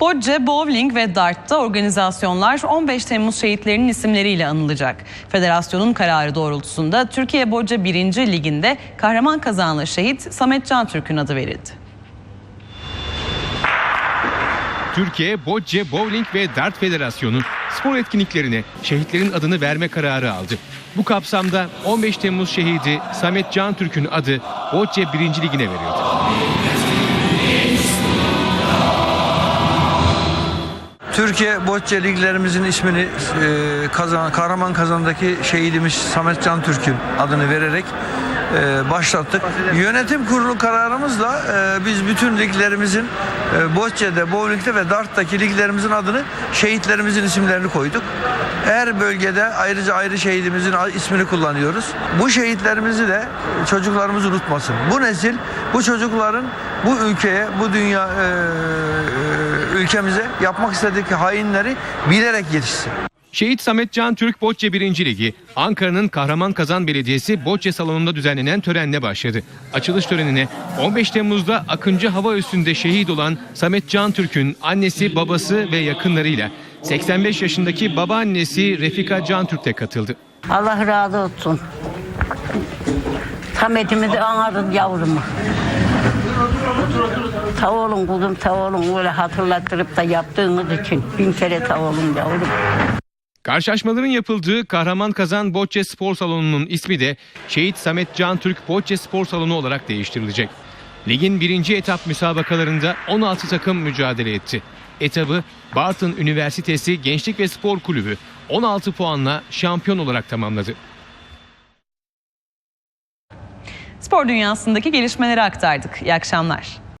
Bocce, bowling ve dart'ta organizasyonlar 15 Temmuz şehitlerinin isimleriyle anılacak. Federasyonun kararı doğrultusunda Türkiye Bocce 1. Ligi'nde kahraman kazanlı şehit Samet Can Türk'ün adı verildi. Türkiye Bocce, Bowling ve Dart Federasyonu spor etkinliklerine şehitlerin adını verme kararı aldı. Bu kapsamda 15 Temmuz şehidi Samet Can Türk'ün adı Bocce 1. Ligi'ne verildi. Türkiye Bocce liglerimizin ismini e, kazan, Kahraman Kazan'daki şehidimiz Samet Can Türk'ün adını vererek e, başlattık. Yönetim kurulu kararımızla e, biz bütün liglerimizin e, Bocce'de, bowling'de ve dart'taki liglerimizin adını şehitlerimizin isimlerini koyduk. Her bölgede ayrıca ayrı şehidimizin ismini kullanıyoruz. Bu şehitlerimizi de çocuklarımız unutmasın. Bu nesil bu çocukların bu ülkeye, bu dünya e, ülkemize yapmak istedikleri hainleri bilerek yetişsin. Şehit Samet Can Türk Bocce 1. Ligi Ankara'nın Kahraman Kazan Belediyesi Bocce salonunda düzenlenen törenle başladı. Açılış törenine 15 Temmuz'da Akıncı Hava Üssü'nde şehit olan Samet Can Türk'ün annesi, babası ve yakınlarıyla 85 yaşındaki babaannesi Refika Can Türk de katıldı. Allah razı olsun. Samet'imi de anarım yavrumu. Sağ olun kuzum sağ olun öyle hatırlattırıp da yaptığınız için bin kere sağ olun yavrum. Karşılaşmaların yapıldığı Kahraman Kazan Bocce Spor Salonu'nun ismi de Şehit Samet Can Türk Bocce Spor Salonu olarak değiştirilecek. Ligin birinci etap müsabakalarında 16 takım mücadele etti. Etabı Bartın Üniversitesi Gençlik ve Spor Kulübü 16 puanla şampiyon olarak tamamladı. Spor dünyasındaki gelişmeleri aktardık. İyi akşamlar.